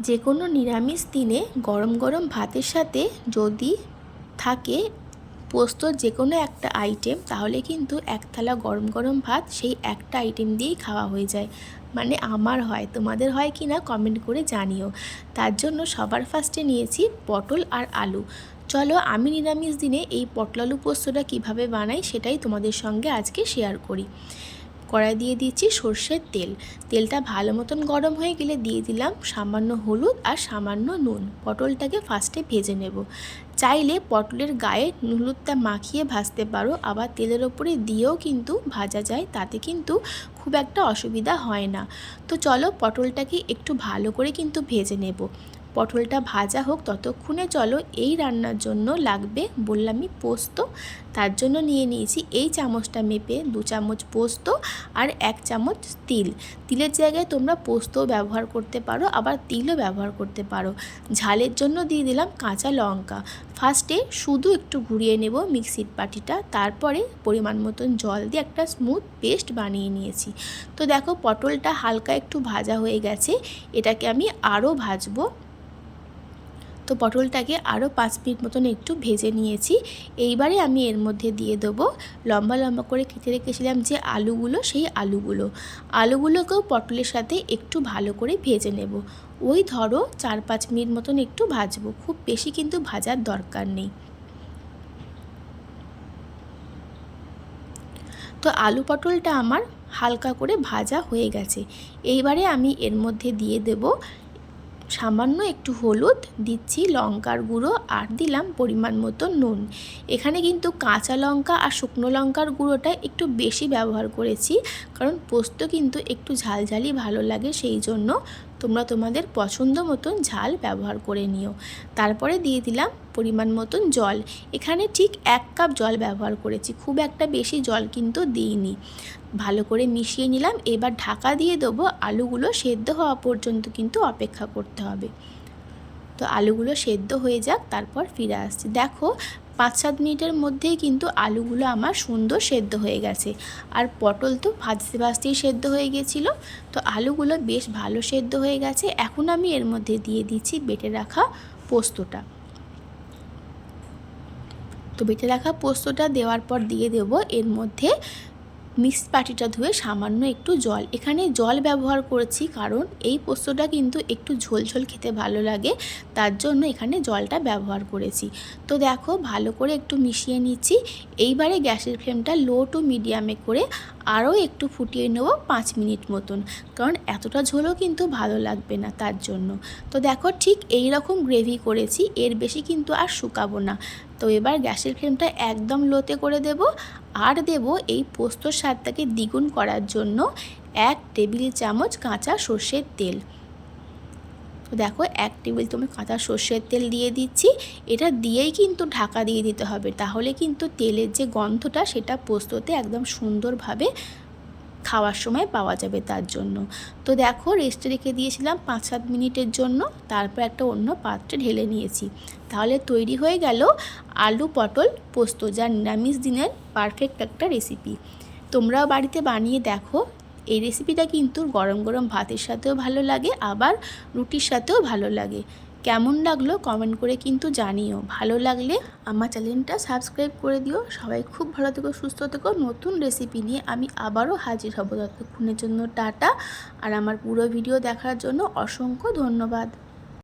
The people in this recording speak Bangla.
যে কোনো নিরামিষ দিনে গরম গরম ভাতের সাথে যদি থাকে পোস্তর যে কোনো একটা আইটেম তাহলে কিন্তু এক থালা গরম গরম ভাত সেই একটা আইটেম দিয়েই খাওয়া হয়ে যায়। মানে আমার হয়, তোমাদের হয় কি না কমেন্ট করে জানিও। তার জন্য সবার ফার্স্টে নিয়েছি পটল আর আলু। চলো আমি নিরামিষ দিনে এই পটল আলু পোস্তটা কীভাবে বানাই সেটাই তোমাদের সঙ্গে আজকে শেয়ার করি। কড়াই দিয়ে দিচ্ছি সর্ষের তেল। তেলটা ভালো মতন গরম হয়ে গেলে দিয়ে দিলাম সামান্য হলুদ আর সামান্য নুন। পটলটাকে ফার্স্টে ভেজে নেব। চাইলে পটলের গায়ে হলুদটা মাখিয়ে ভাজতে পারো, আবার তেলের ওপরে দিয়েও কিন্তু ভাজা যায়, তাতে কিন্তু খুব একটা অসুবিধা হয় না। তো চলো পটলটাকে একটু ভালো করে কিন্তু ভেজে নেব। পটলটা ভাজা হোক, ততক্ষণে চলো এই রান্নার জন্য লাগবে বললামই পোস্ত। তার জন্য নিয়ে নিয়েছি এই চামচটা মেপে দু চামচ পোস্ত আর এক চামচ তিল। তিলের জায়গায় তোমরা পোস্তও ব্যবহার করতে পারো, আবার তিলও ব্যবহার করতে পারো। ঝালের জন্য দিয়ে দিলাম কাঁচা লঙ্কা। ফার্স্টে শুধু একটু ঘুরিয়ে নেব মিক্সির পাটিটা তারপরে পরিমাণ মতন জল দিয়ে একটা স্মুথ পেস্ট বানিয়ে নিয়েছি। তো দেখো পটলটা হালকা একটু ভাজা হয়ে গেছে, এটাকে আমি আরও ভাজবো। তো পটলটাকে আরও পাঁচ মিনিট মতন একটু ভেজে নিয়েছি। এইবারে আমি এর মধ্যে দিয়ে দেবো লম্বা লম্বা করে কেটে রেখেছিলাম যে আলুগুলো, সেই আলুগুলো। আলুগুলোকেও পটলের সাথে একটু ভালো করে ভেজে নেব। ওই ধরো চার পাঁচ মিনিট মতন একটু ভাজবো, খুব বেশি কিন্তু ভাজার দরকার নেই। তো আলু পটলটা আমার হালকা করে ভাজা হয়ে গেছে। এইবারে আমি এর মধ্যে দিয়ে দেব সামান্য একটু হলুদ, দিচ্ছি লঙ্কার গুঁড়ো আর দিলাম পরিমাণ মতো নুন। এখানে কিন্তু কাঁচা লঙ্কা আর শুকনো লঙ্কার গুঁড়োটা একটু বেশি ব্যবহার করেছি, কারণ পোস্ত কিন্তু একটু ঝালঝালি ভালো লাগে সেই জন্য। তোমরা তোমাদের পছন্দ মতন ঝাল ব্যবহার করে নিও। তারপরে দিয়ে দিলাম পরিমাণ মতন জল। এখানে ঠিক এক কাপ জল ব্যবহার করেছি, খুব একটা বেশি জল কিন্তু দিইনি। ভালো করে মিশিয়ে নিলাম, এবার ঢাকা দিয়ে দেবো আলুগুলো সেদ্ধ হওয়া পর্যন্ত কিন্তু অপেক্ষা করতে হবে। তো আলুগুলো সেদ্ধ হয়ে যাক, তারপর ফিরে আসছি। দেখো, পাঁচ সাত মিনিটের মধ্যেই কিন্তু আলুগুলো আমার সুন্দর সেদ্ধ হয়ে গেছে। আর পটল তো ভাজতে ভাজতেই সেদ্ধ হয়ে গেছিল। তো আলুগুলো বেশ ভালো সেদ্ধ হয়ে গেছে। এখন আমি এর মধ্যে দিয়ে দিচ্ছি বেটে রাখা পোস্তটা। তো বেটে রাখা পোস্তটা দেওয়ার পর দিয়ে দেব এর মধ্যে মিক্স পাটিটা ধুয়ে সামান্য একটু জল। এখানে জল ব্যবহার করেছি কারণ এই পোস্তটা কিন্তু একটু ঝোলঝোল খেতে ভালো লাগে, তার জন্য এখানে জলটা ব্যবহার করেছি। তো দেখো, ভালো করে একটু মিশিয়ে নিচ্ছি। এইবারে গ্যাসের ফ্লেমটা লো টু মিডিয়ামে করে আরও একটু ফুটিয়ে নেব পাঁচ মিনিট মতন, কারণ এতটা ঝোলও কিন্তু ভালো লাগবে না তার জন্য। তো দেখো, ঠিক এই রকম গ্রেভি করেছি, এর বেশি কিন্তু আর শুকাবো না। তো এবার গ্যাসের ফ্লেমটা একদম লোতে করে দেব আর দেব এই পোস্তর স্বাদটাকে দ্বিগুণ করার জন্য এক টেবিল চামচ কাঁচা সর্ষের তেল। তো দেখো এক টেবিল তুমি কাঁচা সর্ষের তেল দিয়ে দিচ্ছি। এটা দিয়েই কিন্তু ঢাকা দিয়ে দিতে হবে। তাহলে কিন্তু তেলের যে গন্ধটা সেটা পোস্ততে একদম সুন্দরভাবে খাওয়ার সময় পাওয়া যাবে তার জন্য। তো দেখো রেস্টে রেখে দিয়েছিলাম পাঁচ সাত মিনিটের জন্য, তারপর একটা অন্য পাত্রে ঢেলে নিয়েছি। তাহলে তৈরি হয়ে গেল আলু পটল পোস্ত, যা নিরামিষ দিনের পারফেক্ট একটা রেসিপি তোমরাও বাড়িতে বানিয়ে দেখো, এই রেসিপিটা কিন্তু গরম গরম ভাতের সাথেও ভালো লাগে, আবার রুটির সাথেও ভালো লাগে। কেমন লাগল কমেন্ট করে কিন্তু জানিও। ভালো লাগলে আমার চ্যানেলটা সাবস্ক্রাইব করে দিও। সবাই খুব ভালো থেকো, সুস্থ থেকো। নতুন রেসিপি নিয়ে আমি আবারও হাজির হব ততক্ষণের জন্য টাটা। আর আমার পুরো ভিডিও দেখার জন্য অসংখ্য ধন্যবাদ।